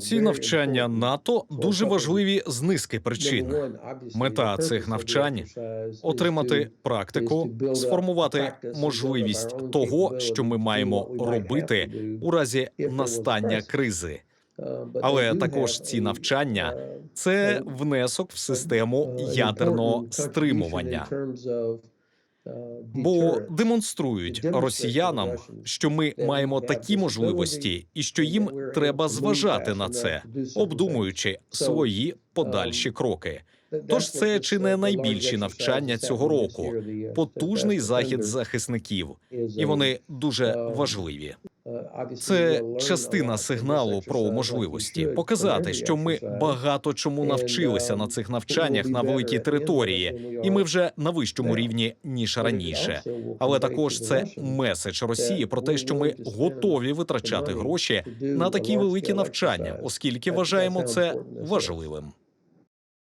Ці навчання НАТО дуже важливі з низки причин. Мета цих навчань отримати практику, сформувати можливість того, що ми маємо робити у разі настання кризи. Але також ці навчання це внесок в систему ядерного стримування. Бо демонструють росіянам, що ми маємо такі можливості, і що їм треба зважати на це, обдумуючи свої подальші кроки. Тож це чи не найбільші навчання цього року, потужний захід захисників, і вони дуже важливі. Це частина сигналу про можливості показати, що ми багато чому навчилися на цих навчаннях на великій території, і ми вже на вищому рівні ніж раніше. Але також це меседж Росії про те, що ми готові витрачати гроші на такі великі навчання, оскільки вважаємо це важливим.